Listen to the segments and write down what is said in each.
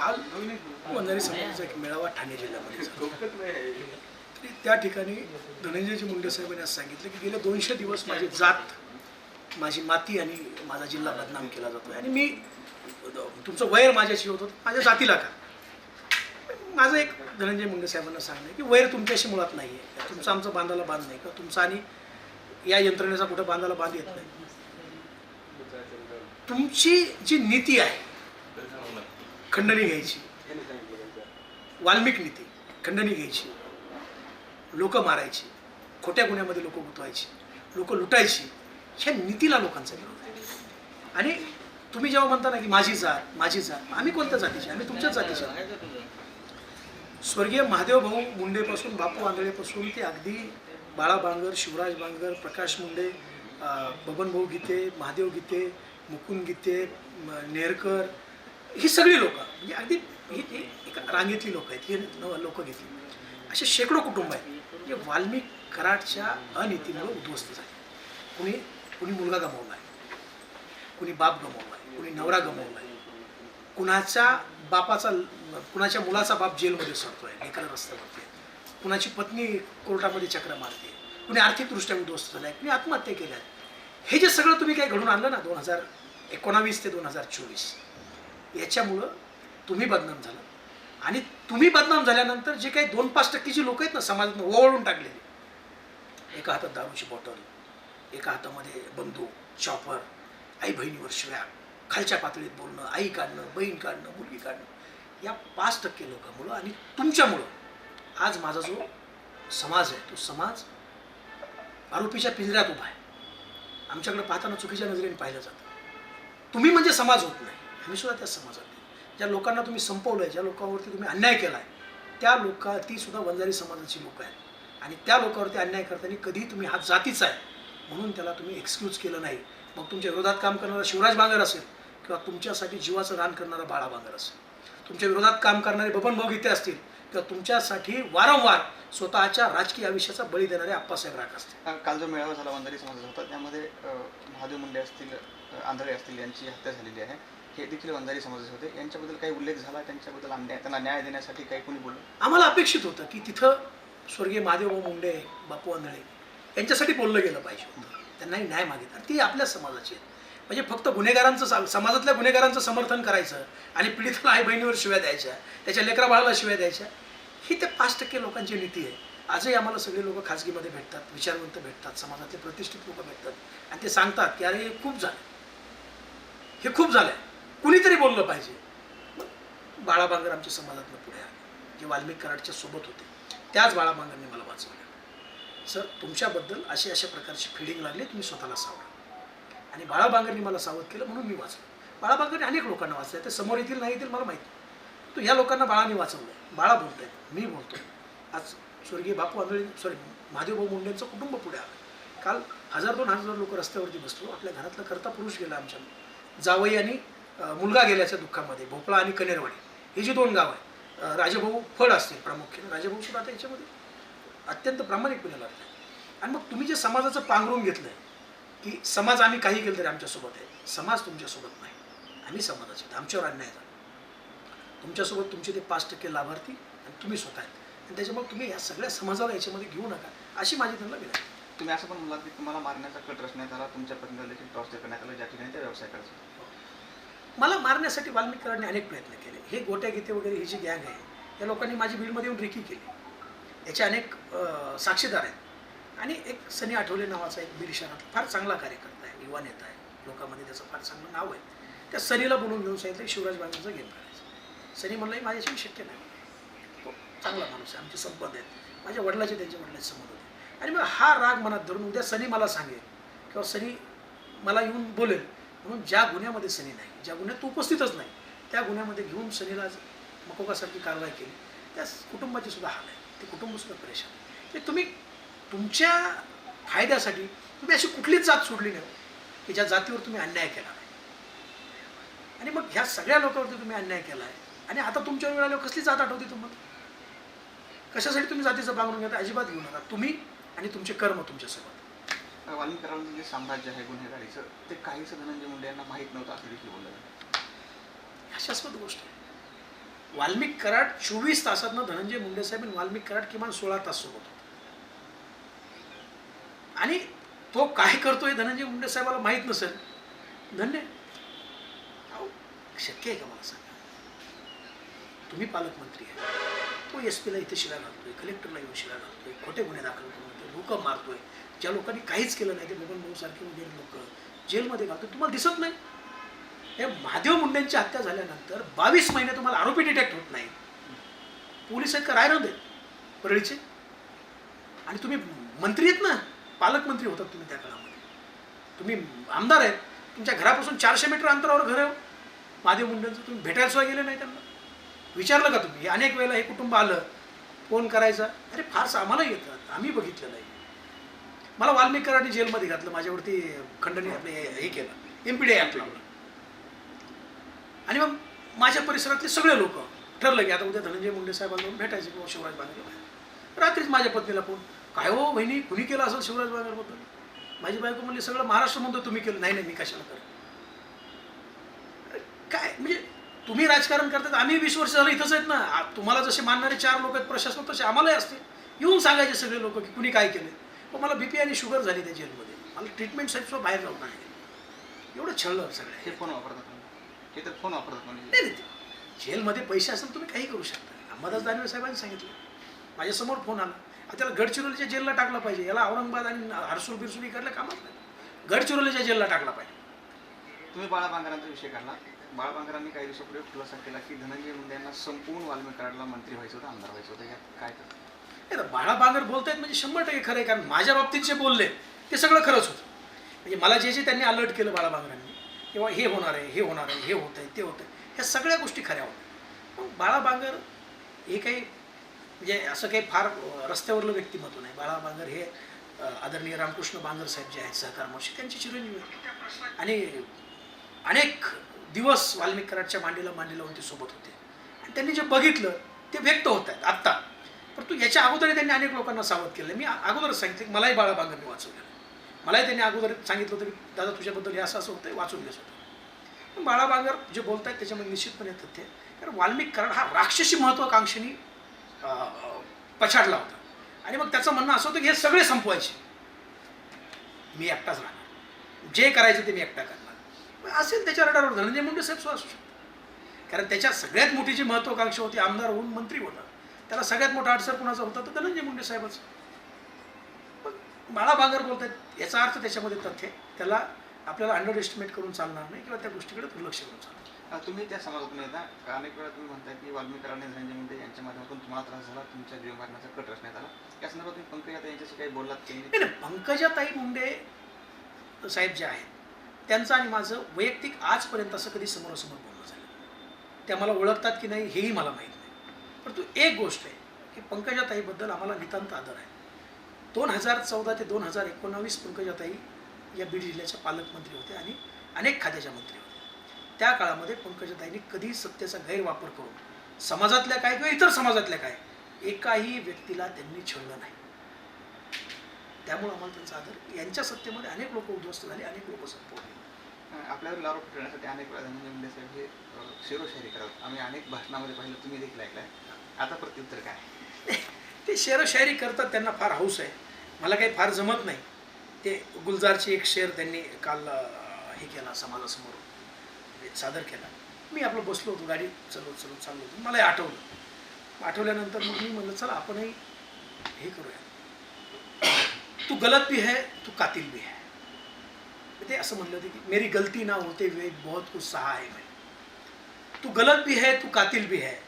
काल वंजारी समाजाचा एक मेळावा ठाणे जिल्ह्यामध्ये तरी त्या ठिकाणी धनंजयजी मुंडे साहेबांनी असं सांगितलं की गेले दोनशे दिवस माझी जात माझी माती आणि माझा जिल्हा बदनाम केला जातो आणि मी तुमचं वैर माझ्याशी होतं माझ्या जातीला का? माझं एक धनंजय मुंडे साहेबांना सांगणं आहे की वैर तुमच्याशी मुळात नाही आहे तुमचं आमचं बांधाला बांध नाही. का तुमचा आणि या यंत्रणेचा कुठं बांधाला बांध येत नाही. तुमची जी नीती आहे खंडणी घ्यायची. वाल्मिक नीती खंडणी घ्यायची. लोक मारायची खोट्या गुन्ह्यामध्ये लोक गुंतवायची लोक लुटायची ह्या नीतीला लोकांचा विरोध आहे. आणि तुम्ही जेव्हा म्हणता ना की माझी जात माझी जात आम्ही कोणत्या जातीचे आम्ही तुमच्याच जातीचे स्वर्गीय महादेव भाऊ मुंडेपासून बापू आंधळेपासून ते अगदी बाळा बांगर शिवराज बांगर प्रकाश मुंडे बबनभाऊ गीते महादेव गीते मुकुंद गीते नेरकर ही सगळी लोक म्हणजे अगदी ही ही एका रांगेतली लोक आहेत ही लोक घेतली. असे शेकडो कुटुंब आहेत जे वाल्मिक कराडच्या अनितीमुळे उद्ध्वस्त झाले. कुणी कुणी मुलगा गमावला आहे कुणी बाप गमावला आहे कुणी नवरा गमावला आहे. कुणाच्या बापाचा कुणाच्या मुलाचा बाप जेलमध्ये सरतो आहे लेकरं रस्त्यावरती कुणाची पत्नी कोर्टामध्ये चक्र मारते कुणी आर्थिकदृष्ट्या उद्ध्वस्त झालाय कुणी आत्महत्या केल्या आहेत. हे जे सगळं तुम्ही काही घडून आणलं ना दोन हजार एकोणावीस ते दोन हजार चोवीस याच्यामुळं तुम्ही बदनाम झाला आणि तुम्ही बदनाम झाल्यानंतर जे काही दोन पाच टक्के जी लोक आहेत ना समाजातून ओवाळून टाकलेली. एका हातात दारूची बॉटल एका हातामध्ये बंदूक चॉपर आई बहिणीवर शिव्या खालच्या पातळीत बोलणं आई काढणं बहीण काढणं मुलगी काढणं या पाच टक्के लोकांमुळं आणि तुमच्यामुळं आज माझा जो समाज आहे तो समाज आरोपीच्या पिंजऱ्यात उभा आहे. आमच्याकडे पाहताना चुकीच्या नजरेने पाहिलं जातं. तुम्ही म्हणजे समाज होत नाही. आम्ही सुद्धा त्या समाजात ज्या लोकांना तुम्ही संपवलं आहे ज्या लोकांवरती तुम्ही अन्याय केला आहे त्या लोक ती सुद्धा वंजारी समाजाची लोक आहेत. आणि त्या लोकांवरती अन्याय करताना कधी तुम्ही हा जातीचा आहे म्हणून त्याला तुम्ही एक्सक्यूज केलं नाही. मग तुमच्या विरोधात काम करणारा शिवराज बांगर असेल किंवा तुमच्यासाठी जीवाचं रान करणारा बाळा बांगर असेल. तुमच्या विरोधात काम करणारे बबन भाऊ असतील किंवा तुमच्यासाठी वारंवार स्वतःच्या राजकीय आयुष्याचा बळी देणारे आप्पासाहेब राख असतील. काल जो मेळावा झाला वंजारी समाजाचा होता त्यामध्ये महादेव मुंडे असतील आंधळे असतील यांची हत्या झालेली आहे. हे देखील वंजारी समाजाचे होते. यांच्याबद्दल काही उल्लेख झाला? त्यांच्याबद्दल अन्याय त्यांना न्याय देण्यासाठी काही कोणी बोललं? आम्हाला अपेक्षित होतं की तिथं स्वर्गीय महादेवभाऊ मुंडे बापू आंधळे यांच्यासाठी बोललं गेलं पाहिजे होतं. त्यांनाही न्याय मागितला. ती आपल्या समाजाची म्हणजे फक्त गुन्हेगारांचं समाजातल्या गुन्हेगारांचं समर्थन करायचं आणि पीडिताला आई बहिणीवर शिव्या द्यायच्या त्याच्या लेकरा बाळाला शिव्या द्यायच्या ही ते पाच टक्के लोकांची नीती आहे. आजही आम्हाला सगळे लोक खाजगीमध्ये भेटतात विचारवंत भेटतात समाजातले प्रतिष्ठित लोक भेटतात. आणि ते सांगतात की अरे हे खूप झालं. हे खूप झालं. कुणीतरी बोललं पाहिजे. बाळाबांगर आमच्या समाजातनं पुढे आले. जे वाल्मिक कराडच्या सोबत होते. त्याच बाळाबांगरने मला वाचवलं. सर तुमच्याबद्दल अशी अशा प्रकारची फिडिंग लागली तुम्ही स्वतःला सावरा. आणि बाळाबांगरनी मला सावध केलं म्हणून मी वाचलो. बाळाबांगरने अनेक लोकांना वाचलं ते समोर येतील नाही येतील मला माहिती नाही. तो ह्या लोकांना बाळाने वाचवलं बाळा बोलत आहेत मी बोलतो आज स्वर्गीय बापू आंधळे सॉरी महादेवभाऊ मुंडेंचं कुटुंब पुढे आलं. काल हजार दोन हजार लोक रस्त्यावरती बसलो आपल्या घरातला करता पुरुष गेला आमच्या. जावई आणि मुलगा गेल्याच्या दुःखामध्ये भोपळा आणि कनेरवाडी. ही जी दोन गाव आहेत राजेभाऊ फळ असतील प्रामुख्याने. राजेभाऊ सुद्धा आता याच्यामध्ये अत्यंत प्रामाणिकपणे लढतात आणि मग तुम्ही जे समाजाचं पांघरून घेतलंय की समाज आम्ही काही केलं तरी आमच्यासोबत आहे. समाज तुमच्यासोबत नाही. आम्ही समाजाचे आमच्यावर अन्याय झाला. तुमच्यासोबत तुमचे ते पाच टक्के लाभार्थी आणि तुम्ही स्वतः आहेत. आणि त्याच्यामुळे तुम्ही या सगळ्या समाजाला याच्यामध्ये घेऊ नका अशी माझी त्यांना विनंती तुम्ही असं पण म्हणालात की तुम्हाला मारण्याचा कट रचण्यात आला तुमच्या पत्नीला देखील टॉर्चर करण्यात आलं ज्या ठिकाणी त्या व्यवसाय करायचा. मला मारण्यासाठी वाल्मिकरांनी अनेक प्रयत्न केले. हे गोट्या गीते वगैरे ही जी गँग आहे या लोकांनी माझी बीडमध्ये येऊन रिकी केली. याचे अनेक साक्षीदार आहेत. आणि एक सनी आठवले नावाचा एक बीड शहरात फार चांगला कार्यकर्ता आहे युवा नेता आहे. लोकांमध्ये त्याचं फार चांगलं नाव आहे. त्या सनीला बोलून घेऊन सांगितलं शिवराज बाबांचा गेम करायचा. सनी म्हणलं "हे माझ्याशी शक्य नाही. तो चांगला माणूस आहे आमचे संबंध आहेत. माझ्या वडिलाचे त्यांच्या वडिलाचे संबंध होते आणि मग हा राग मनात धरून उद्या सनी मला सांगेल. किंवा सनी मला येऊन बोलेल. म्हणून ज्या गुन्ह्यामध्ये सनी नाही ज्या गुन्ह्यात तो उपस्थितच नाही त्या गुन्ह्यामध्ये घेऊन सनीला मकोकासारखी कारवाई केली. त्या कुटुंबाची सुद्धा हाल आहे. ते कुटुंब सुद्धा परेशान ते तुम्ही तुमच्या फायद्यासाठी तुम्ही अशी कुठलीच जात सोडली नाही हो, की ज्या जातीवर तुम्ही अन्याय केला नाही. आणि मग ह्या सगळ्या लोकांवरती तुम्ही अन्याय केला आहे. आणि आता तुमच्या वेळ आल्यावर कसली जात आठवते तुम्हाला? कशासाठी तुम्ही जातीचं बांगरून घेता? अजिबात घेऊ नका. तुम्ही आणि तुमचे कर्म तुमच्यासोबत. अ, जे साम्राज्य आहे गुन्हेगारीचं ते काहीसं धनंजय मुंडे यांना माहीत नव्हतं असं देखील बोललं जातं. हास्यास्पद गोष्ट आहे. वाल्मिक कराड चोवीस तासातनं धनंजय मुंडे साहेब वाल्मिक कराड किमान सोळा तास सोबत होते. आणि तो काय करतोय धनंजय मुंडे साहेबाला माहीत नसेल धन्य. शक्य आहे का मला सांगा? तुम्ही पालकमंत्री आहे. तो एस पीला इथे शिला घालतोय कलेक्टरला येऊन शिला घालतोय खोटे गुन्हे दाखल करून लोक मारतोय. ज्या लोकांनी काहीच केलं नाही ते मोहन भाऊ सारखे वगैरे लोक जेलमध्ये घालतोय तुम्हाला दिसत नाही. हे महादेव मुंडेंची हत्या झाल्यानंतर बावीस महिने तुम्हाला आरोपी डिटेक्ट होत नाही पोलीस आहेत का? रायरं दे परळीचे. आणि तुम्ही मंत्री आहेत ना? पालकमंत्री होतात तुम्ही त्या काळामध्ये. तुम्ही आमदार आहेत. तुमच्या घरापासून चारशे मीटर अंतरावर घर आहे हो. महादेव मुंडेंचं तुम्ही भेटायला सुद्धा गेले नाही त्यांना. विचारलं का तुम्ही? अनेक वेळेला हे कुटुंब आलं. फोन करायचा. अरे फारसं आम्हाला येतात आम्ही बघितलेलं आहे. मला वाल्मिक जेलमध्ये घातलं माझ्यावरती खंडणी आपले हे केलं एमपीडी पी ॲक्ट लावलं. आणि मग माझ्या परिसरातले सगळे लोक ठरलं की आता उद्या धनंजय मुंडे साहेबांना भेटायचे किंवा शिवराज बांगर रात्रीच माझ्या पत्नीला फोन काय हो बहिणी कुणी केलं असेल शिवराज बागेबद्दल माझी बायको म्हणली सगळं महाराष्ट्र म्हणतो तुम्ही केलं. नाही नाही मी कशाला करेन? काय? म्हणजे तुम्ही राजकारण करतात आम्ही वीस वर्ष झालं इथंच आहेत ना. तुम्हाला जसे मानणारे चार लोक आहेत प्रशासन तसे आम्हालाही असतील. येऊन सांगायचे सगळे लोक की कुणी काय केलं पण मला बीपी आणि शुगर झाली त्या जेलमध्ये. मला ट्रीटमेंटसाठी सुद्धा बाहेर जाऊन नाही एवढं छळलं सगळं. हे फोन वापरतात हे तर फोन वापरतात म्हणजे नाही जेलमध्ये पैसे असेल तुम्ही काही करू शकता. अंबादास दानवे साहेबांनी सांगितलं. माझ्यासमोर फोन आला. त्याला गडचिरोलीच्या जेलला टाकला पाहिजे. याला औरंगाबाद आणि हरसूल बिरसूल इकडल्या कामात नाही. गडचिरोलीच्या जेलला टाकला पाहिजे. तुम्ही बाळाबांगरांचा विषय काढला. बाळाबांगरांनी काही दिवसापूर्वी खुलासा केला की धनंजय मुंडे यांना संपूर्ण वाल्मिक कराडला मंत्री व्हायचं होतं आमदार व्हायचं होतं. यात काय बाळा बांगर बोलतायत म्हणजे शंभर टक्के खरं आहे कारण माझ्या बाबतीत जे बोलले ते सगळं खरंच होतं. म्हणजे मला जे जे त्यांनी अलर्ट केलं बाळा बांगरांनी किंवा हे होणार आहे हे होणार आहे हे होत आहे ते होतं आहे ह्या सगळ्या गोष्टी खऱ्या होत्या. मग बाळा बांगर हे काही म्हणजे असं काही फार रस्त्यावरलं व्यक्तिमत्व नाही. बाळा बांगर हे आदरणीय रामकृष्ण बांगर साहेब जे आहेत सहकार मावशी त्यांचे चिरंजीव आणि अनेक दिवस वाल्मिक कराडच्या मांडीला होऊन ते सोबत होते. आणि त्यांनी जे बघितलं ते व्यक्त होत आहेत. आत्ता परंतु याच्या अगोदर त्यांनी अनेक लोकांना सावध केलं. मी अगोदर अगोदरच सांगितलं मलाही बाळा वाचवलं. वाचवलेलं मलाही त्यांनी अगोदर सांगितलं होतं की दादा तुझ्याबद्दल हे असं असं होतं वाचून घेत होतं पण जे बोलत आहेत त्याच्यामध्ये निश्चितपणे तथ्य कारण वाल्मिक कारण हा राक्षसी महत्त्वाकांक्षेने पछाडला होता. आणि मग त्याचं म्हणणं असं होतं की हे सगळे संपवायचे. मी एकटाच राहणार. जे करायचं ते मी एकटा करणार. असेल त्याच्या रडारवर धनंजय मुंडे साहेब सुद्धा असू शकतात. कारण त्याच्या सगळ्यात मोठी जी महत्त्वाकांक्षा होती आमदार होऊन मंत्री होणार त्याला सगळ्यात मोठा अडसर कुणाचा होता तर धनंजय मुंडे साहेबाचा. पण बाळा बांगर बोलतात याचा अर्थ त्याच्यामध्ये तथ्य. त्याला आपल्याला अंडर एस्टिमेट करून चालणार नाही किंवा त्या गोष्टीकडे दुर्लक्ष करून चालणार तुम्ही त्या समाजातून येता का अनेक वेळा तुम्ही म्हणताय की वाल्मिक कराड आणि धनंजय मुंडे यांच्या माध्यमातून तुम्हाला त्रास झाला तुमच्या जीवमारण्याचा कट रचण्यात आला. या संदर्भात तुम्ही पंकजा यांच्याशी काही बोललात की पंकजाताई मुंडे साहेब जे आहेत त्यांचं आणि माझं वैयक्तिक आजपर्यंत असं कधी समोरासमोर बोलणं झालं त्या मला ओळखतात की नाही हेही मला माहीत परंतु एक गोष्ट आहे की पंकजाताईबद्दल आम्हाला नितांत आदर आहे. दोन हजार चौदा ते दोन हजार एकोणावीस पंकजाताई या बीड जिल्ह्याच्या पालकमंत्री होते आणि अनेक खात्याच्या मंत्री होत्या त्या काळामध्ये पंकजाताईंनी कधी सत्तेचा गैरवापर करून समाजातल्या काय किंवा इतर समाजातल्या काय एकाही व्यक्तीला त्यांनी छळलं नाही. त्यामुळे आम्हाला त्यांचा आदर यांच्या सत्तेमध्ये अनेक लोक उद्ध्वस्त झाले अनेक लोक संपवले. आपल्यावर आरोप ठेवण्यासाठी अनेक वेळा धनंजय मुंडे साहेब हे शेरोशायरी करतात. आम्ही अनेक भाषणामध्ये पाहिलं तुम्ही देखील ऐकलंय. आता प्रत्युत्तर काय? ते शेरोशायरी करतात त्यांना फार हौस आहे. मला काही फार जमत नाही. ते गुलजारची एक शेर त्यांनी काल हे केला समाजासमोर. म्हणजे सादर केला. मी आपलं बसलो होतो गाडी चलवत चलवत चाललो होतो. मलाही आठवलं. आठवल्यानंतर मग मी म्हणलं चला आपणही हे करूया. तू गलत भी है तू कातील भी है. ते असं म्हणलं होतं की मेरी गलती ना होते हुए बहुत कुछ सहा है मैं तू गलत भी है, तू कातिल भी है।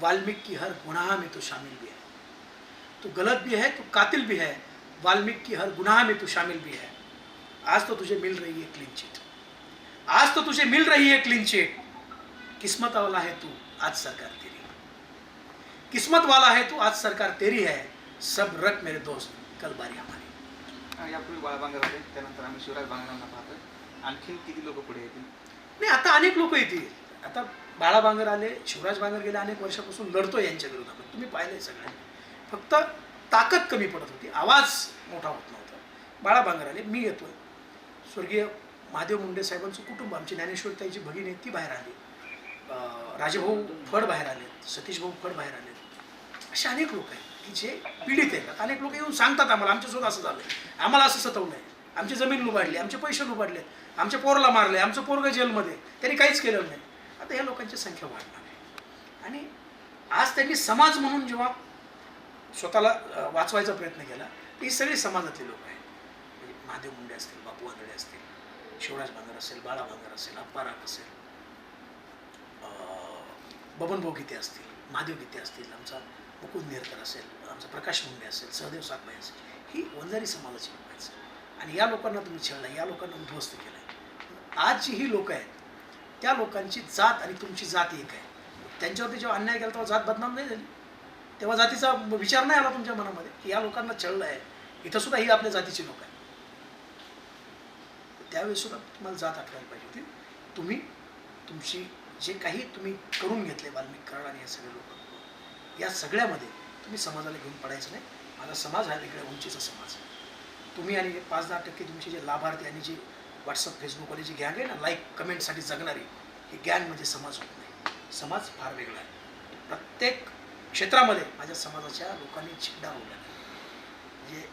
वाल्मीकि की हर गुनाह में तो शामिल भी है। तू गलत भी है, तू कातिल भी है। वाल्मीकि की हर गुनाह में तू शामिल भी है। आज तो तुझे मिल रही है क्लीन चिट आज तो तुझे मिल रही है क्लीन चिट किस्मत वाला है तू, आज सरकार तेरी। किस्मत वाला है तू, आज सरकार तेरी है। सब रख मेरे दोस्त, कल बारी हमारी। यापूर्वी बाळबांगर होते त्यानंतर आम्ही शिवराज बांगरांना पाहतोय. आणखीन किती लोक पुढे येतील? नाही आता अनेक लोक येतील. आता बाळा बांगर आले शिवराज बांगर गेले अनेक वर्षापासून लढतो यांच्या विरोधात. तुम्ही पाहिलंय सगळ्यांनी. फक्त ताकद कमी पडत होती. आवाज मोठा होत नव्हता. बाळा बांगर आले मी येतोय. स्वर्गीय महादेव मुंडे साहेबांचं कुटुंब आमची ज्ञानेश्वर ताईची भगिनी आहे ती बाहेर आली. राजेभाऊ फड बाहेर आले सतीश भाऊ फड बाहेर आले असे अनेक लोक आहेत. की जे पीडित आहेत. अनेक लोक येऊन सांगतात आम्हाला आमच्यासोबत असं झालं आम्हाला असं सतवलं आहे आमची जमीन लुबाडली आमचे पैसे लुबाडले आमच्या पोरला मारले आमचं पोरग जेलमध्ये त्यांनी काहीच केलं नाही. आता या लोकांची संख्या वाढणार आहे. आणि आज त्यांनी समाज म्हणून जेव्हा स्वतःला वाचवायचा प्रयत्न केला ही सगळी समाजातली लोक आहेत. म्हणजे महादेव मुंडे असतील बापू आंधळे असतील शिवराज बांगर असेल बाळा बांगर असेल अप्पाराक असेल बबनभाऊ गीते असतील महादेव गीते असतील आमचा मुकुंद नेरकर असेल आमचा प्रकाश मुंडे असेल सहदेव सातबाई असेल ही वंजारी समाजाची लोक आहेत आणि या लोकांना तुम्ही छेडला या लोकांना उद्ध्वस्त केलं आहे आज जी ही लोक आहेत त्या लोकांची जात आणि तुमची जात एक आहे. त्यांच्यावरती जेव्हा अन्याय केला तेव्हा जात बदनाम नाही झाली. तेव्हा जातीचा विचार नाही आला तुमच्या मनामध्ये की या लोकांना छळलं आहे. इथं सुद्धा ही आपल्या जातीची लोक आहेत. त्यावेळी सुद्धा तुम्हाला जात आठवायला पाहिजे होती. तुम्ही तुमची जे काही तुम्ही करून घेतले वाल्मिक कराड आणि हे सगळे लोक या सगळ्यामध्ये तुम्ही समाजाला घेऊन पडायचं नाही. माझा समाज हा वेगळ्या उंचीचा समाज तुम्ही आणि पाच दहा टक्के तुमचे जे लाभार्थी आणि जे व्हॉट्सअप फेसबुकवाले जी गँग आहे ना लाईक कमेंटसाठी जगणारी ही गँग म्हणजे समाज होत नाही. समाज फार वेगळा आहे. प्रत्येक क्षेत्रामध्ये माझ्या समाजाच्या लोकांनी छिंडा उडला म्हणजे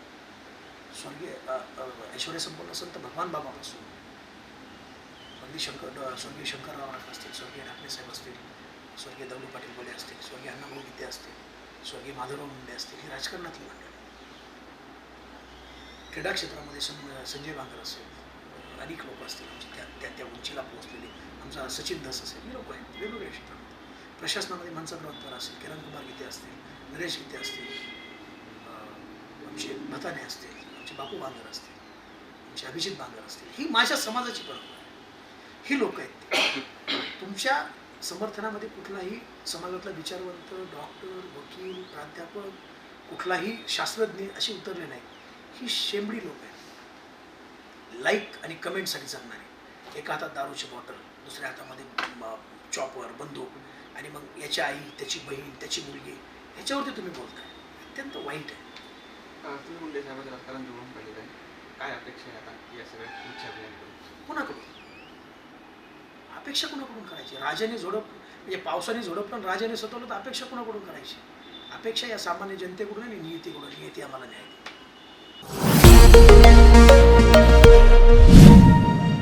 स्वर्गीय अ, संपूर्ण ऐश्वर्य संपन्न संत भगवान बाबापासून स्वर्गीय शंकर स्वर्गीय शंकरराव नाथ असतील स्वर्गीय ढाकणे साहेब असतील स्वर्गीय दौलू पाटील बोले असतील स्वर्गीय अण्णाभाऊ गीते असतील स्वर्गीय माधवराव मुंडे असतील ही राजकारणातली मंडळी क्रीडा क्षेत्रामध्ये सं संजय बांगर असेल अनेक लोक असतील आमची त्या त्या त्या उंचीला पोहोचलेले. आमचा सचिन दास असेल ही लोक आहेत वेगवेगळ्या क्षेत्रामध्ये. प्रशासनामध्ये मनसद रावतकर असेल किरण कुमार गीते असतील नरेश गीते असतील आमचे भताने असतील आमचे बापू बांगर असतील आमचे अभिजित बांगर असतील ही माझ्या समाजाची परंपरा आहे. ही लोक आहेत तुमच्या समर्थनामध्ये कुठलाही समाजातला विचारवंत डॉक्टर वकील प्राध्यापक कुठलाही शास्त्रज्ञ असे उतरले नाही. ही शेंबडी लोक आहेत. लाईक आणि कमेंटसाठी जगणारे एका हातात दारूची बॉटल दुसऱ्या हातामध्ये चॉपर बंदूक आणि मग याची आई त्याची बहीण त्याची मुलगी ह्याच्यावरती तुम्ही बोलताय. अत्यंत वाईट आहे. मुंडे साहेबांचं राजकारण जोडून पाहिलेलं आहे. काय अपेक्षा आहे आता या सगळ्या अभियानाकडून कुणाकडून? अपेक्षा कुणाकडून करायची? राजाने झोडप म्हणजे पावसाने झोडपलं राजाने सतवलं तर अपेक्षा कुणाकडून करायची? अपेक्षा या सामान्य जनतेकडून आणि नियतीकडून नियती आम्हाला न्याय